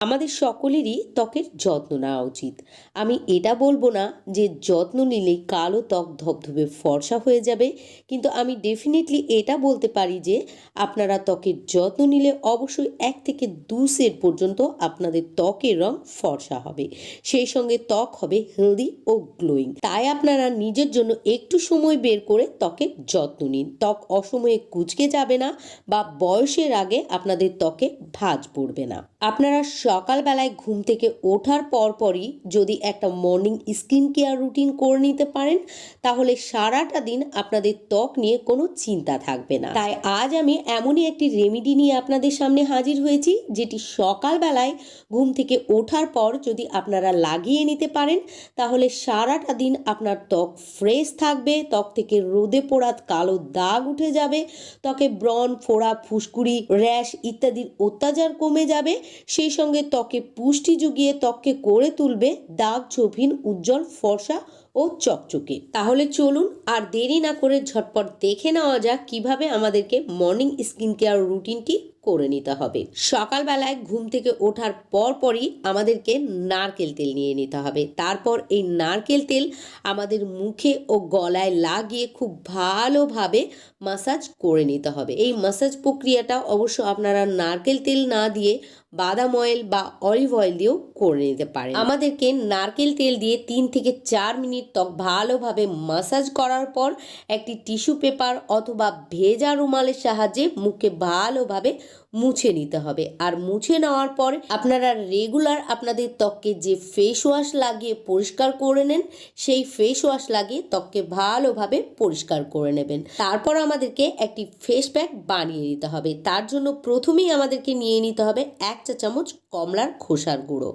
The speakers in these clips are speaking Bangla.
আমাদের সকলেরই ত্বকের যত্ন নেওয়া উচিত। আমি এটা বলব না যে যত্ন নিলেই কালো ত্বক ধবধবে, ফর্সা হয়ে যাবে, কিন্তু আমি ডেফিনেটলি এটা বলতে পারি যে আপনারা ত্বকের যত্ন নিলে অবশ্যই এক থেকে দু সেট পর্যন্ত আপনাদের ত্বকের রং ফর্সা হবে। সেই সঙ্গে ত্বক হবে হেলদি ও গ্লোয়িং তাই আপনারা নিজের জন্য একটু সময় বের করে ত্বকের যত্ন নিন। ত্বক অসময়ে কুচকে যাবে না বা বয়সের আগে আপনাদের ত্বকে ভাঁজ পড়বে না। আপনারা সকালবেলায় ঘুম থেকে ওঠার পরপরই যদি একটা মর্নিং স্কিন কেয়ার রুটিন করে নিতে পারেন, তাহলে সারাটা দিন আপনাদের ত্বক নিয়ে কোনো চিন্তা থাকবে না। তাই আজ আমি এমনই একটি রেমিডি নিয়ে আপনাদের সামনে হাজির হয়েছি, যেটি সকালবেলায় ঘুম থেকে ওঠার পর যদি আপনারা লাগিয়ে নিতে পারেন, তাহলে সারাটা দিন আপনার ত্বক ফ্রেশ থাকবে, ত্বক থেকে রোদে পোড়াত কালো দাগ উঠে যাবে, ত্বকে ব্রণ, ফোড়া, ফুসকুড়ি, র্যাশ ইত্যাদির অত্যাচার কমে যাবে, সেই সঙ্গে ত্বকে পুষ্টি জুগিয়ে ত্বককে করে তুলবে দাগ ছবিন উজ্জ্বল ফর্সা ও চকচকে। তাহলে চলুন আর দেরি না করে ঝটপট দেখে নেওয়া যাক কীভাবে আমাদেরকে মর্নিং স্কিন কেয়ার রুটিনটি করে নিতে হবে। সকালবেলায় ঘুম থেকে ওঠার পর পরই আমাদেরকে নারকেল তেল নিয়ে নিতে হবে। তারপর এই নারকেল তেল আমাদের মুখে ও গলায় লাগিয়ে খুব ভালোভাবে মাসাজ করে নিতে হবে। এই মাসাজ প্রক্রিয়াটা অবশ্য আপনারা নারকেল তেল না দিয়ে বাদাম অয়েল বা অলিভ অয়েল দিয়েও করে নিতে পারেন। আমাদেরকে নারকেল তেল দিয়ে তিন থেকে চার মিনিট ত্বক ভালোভাবে মাসাজ করার পর একটি টিস্যু পেপার অথবা ভেজা রুমালের সাহায্যে মুখে ভালোভাবে মুছে নিতে হবে। আর মুছে নেওয়ার পর আপনারা রেগুলার আপনাদের ত্বককে যে ফেস ওয়াশ লাগিয়ে পরিষ্কার করে নেন, সেই ফেস ওয়াশ লাগিয়ে ত্বককে ভালোভাবে পরিষ্কার করে নেবেন। তারপর আমাদেরকে একটি ফেস প্যাক বানিয়ে নিতে হবে। তার জন্য প্রথমেই আমাদেরকে নিয়ে নিতে হবে এক চা চামচ কমলার খোসার গুঁড়ো।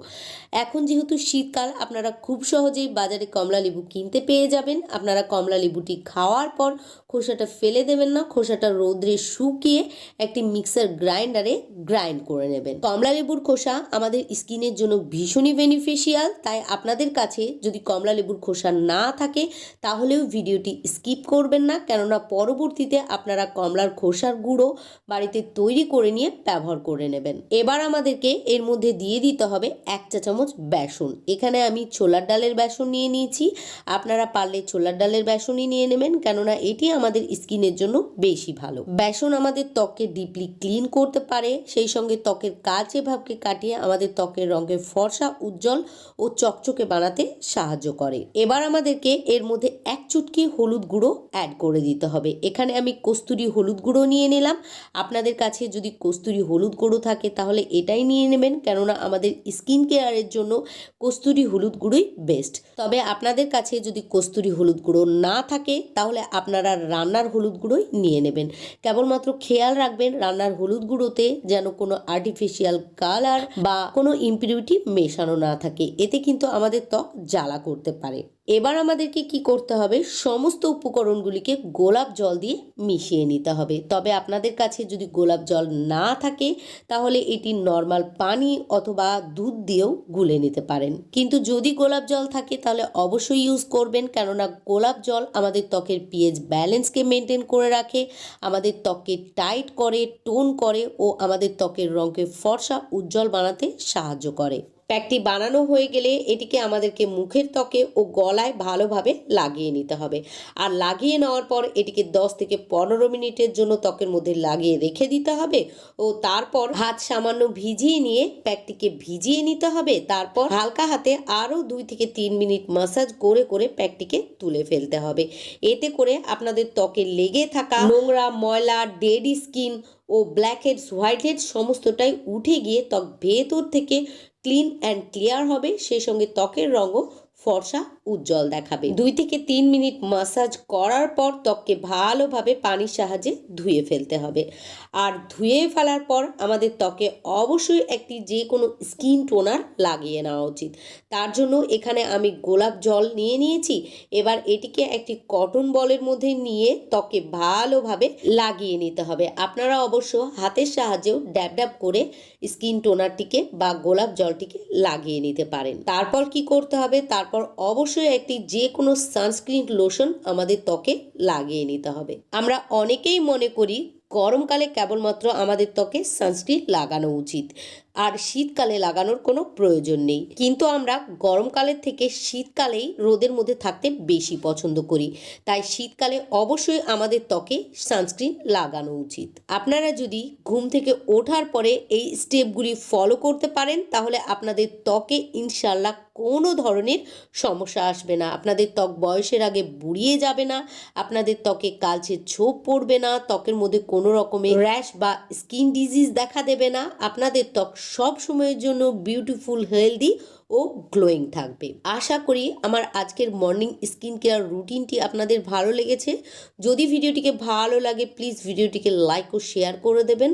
এখন যেহেতু শীতকাল, আপনারা খুব সহজেই বাজারে কমলা লেবু কিনতে পেয়ে যাবেন। আপনারা কমলা লেবুটি খাওয়ার পর খোসাটা ফেলে দেবেন না। খোসাটা রোদ্রে শুকিয়ে একটি মিক্সার গ্রাইন্ডারে গ্রাইন্ড করে নেবেন। কমলা লেবুর খোসা আমাদের স্কিনের জন্য ভীষণই বেনিফিশিয়াল তাই আপনাদের কাছে যদি কমলা লেবুর খোসা না থাকে, তাহলেও ভিডিওটি স্কিপ করবেন না, কেননা পরবর্তীতে আপনারা কমলার খোসার গুঁড়ো বাড়িতে তৈরি করে নিয়ে ব্যবহার করে নেবেন। এবার আমাদেরকে এর মধ্যে দিয়ে দিতে হবে এক চা চামচ বেসন। এখানে আমি ছোলার ডালের বেসন নিয়ে নিয়েছি। আপনারা পারলে ছোলার ডালের বেসনই নিয়ে নেবেন, কেননা এটি আমাদের স্কিনের জন্য বেশি ভালো। বেসন আমাদের ত্বককে ডিপলি ক্লিন করতে পারে। সেই সঙ্গে ত্বকের কাছে ভাবকে কাটিয়ে আমাদের ত্বকের রঙের ফর্সা, উজ্জ্বল ও চকচকে বানাতে সাহায্য করে। এবার আমাদেরকে এর মধ্যে এক চুটকি হলুদ গুঁড়ো অ্যাড করে দিতে হবে। এখানে আমি কস্তুরি হলুদ গুঁড়ো নিয়ে নিলাম। আপনাদের কাছে যদি কস্তুরি হলুদ গুঁড়ো থাকে তাহলে এটাই নিয়ে নেবেন, কেননা আমাদের স্কিন কেয়ারের জন্য কস্তুরি হলুদ গুঁড়োই বেস্ট তবে আপনাদের কাছে যদি কস্তুরি হলুদ গুঁড়ো না থাকে, তাহলে আপনারা রান্নার হলুদ গুঁড়োই নিয়ে নেবেন। কেবলমাত্র খেয়াল রাখবেন, রান্নার হলুদ গুঁড়োতে যেন কোনো আর্টিফিশিয়াল কালার বা কোনো ইম্পিউরিটি মেশানো না থাকে। এতে কিন্তু আমাদের ত্বক জ্বালা করতে পারে। এবার আমাদেরকে কি করতে হবে? সমস্ত উপকরণগুলিকে গোলাপ জল দিয়ে মিশিয়ে নিতে হবে। তবে আপনাদের কাছে যদি গোলাপ জল না থাকে, তাহলে এটি নর্মাল পানি অথবা দুধ দিয়েও গুলে নিতে পারেন। কিন্তু যদি গোলাপ জল থাকে, তাহলে অবশ্যই ইউজ করবেন। কেননা গোলাপ জল আমাদের ত্বকের পিএইচ ব্যালেন্সকে মেনটেন করে রাখে, আমাদের ত্বককে টাইট করে টোন করে ও আমাদের ত্বকের রঙকে ফর্সা, উজ্জ্বল বানাতে সাহায্য করে। প্যাকটি বানানো হয়ে গেলে এটিকে আমাদেরকে মুখের ত্বকে ও গলায় ভালোভাবে লাগিয়ে নিতে হবে। আর লাগিয়ে নেওয়ার পর এটিকে 10 থেকে পনেরো মিনিটের জন্য ত্বকের মধ্যে লাগিয়ে রেখে দিতে হবে ও তারপর হাত সামান্য ভিজিয়ে নিয়ে প্যাকটিকে ভিজিয়ে নিতে হবে। তারপর হালকা হাতে আরও দুই থেকে তিন মিনিট মাসাজ করে করে প্যাকটিকে তুলে ফেলতে হবে। এতে করে আপনাদের ত্বকে লেগে থাকা নোংরা, ময়লা ডেড স্কিন ও ব্ল্যাক হেডস হোয়াইট হেডস সমস্তটাই উঠে গিয়ে ত্বক ভেতর থেকে ক্লিন অ্যান্ড ক্লিয়ার হবে সেই সঙ্গে ত্বকের রঙও ফর্সা উজ্জ্বল দেখাবে। দুই থেকে তিন মিনিট মাসাজ করার পর ত্বককে ভালোভাবে পানির সাহায্যে ধুয়ে ফেলতে হবে। আর ধুয়ে ফেলার পর আমাদের ত্বকে অবশ্যই একটি যে কোনো স্কিন টোনার লাগিয়ে নেওয়া উচিত। তার জন্য এখানে আমি গোলাপ জল নিয়ে নিয়েছি। এবার এটিকে একটি কটন বলের মধ্যে নিয়ে ত্বকে ভালোভাবে লাগিয়ে নিতে হবে। আপনারা অবশ্য হাতের সাহায্যেও ড্যাব ড্যাব করে স্কিন টোনারটিকে বা গোলাপ জলটিকে লাগিয়ে নিতে পারেন। তারপর কি করতে হবে? তারপর অবশ্যই একটি যে কোনো সানস্ক্রিন লোশন আমাদের ত্বকে লাগিয়ে নিতে হবে। আমরা অনেকেই মনে করি গরমকালে কেবলমাত্র আমাদের ত্বকে সানস্ক্রিন লাগানো উচিত। আর শীতকালে লাগানোর কোনো প্রয়োজন নেই। কিন্তু আমরা গরমকালের থেকে শীতকালেই রোদের মধ্যে থাকতে বেশি পছন্দ করি। তাই শীতকালে অবশ্যই আমাদের ত্বকে সানস্ক্রিন লাগানো উচিত। আপনারা যদি ঘুম থেকে ওঠার পরে এই স্টেপগুলি ফলো করতে পারেন, তাহলে আপনাদের ত্বকে ইনশাল্লাহ কোনো ধরনের সমস্যা আসবে না। আপনাদের ত্বক বয়সের আগে বুড়িয়ে যাবে না, আপনাদের ত্বকে কালচে ছোপ পড়বে না, ত্বকের মধ্যে কোনো রকমের র্যাশ বা স্কিন ডিজিজ দেখা দেবে না, আপনাদের ত্বক সব সময়ের জন্য বিউটিফুল হেলদি ও গ্লোয়িং থাকবে। আশা করি আমার আজকের মর্নিং স্কিন কেয়ার রুটিনটি আপনাদের ভালো লেগেছে। যদি ভিডিওটিকে ভালো লাগে প্লিজ ভিডিওটিকে লাইক ও শেয়ার করে দেবেন।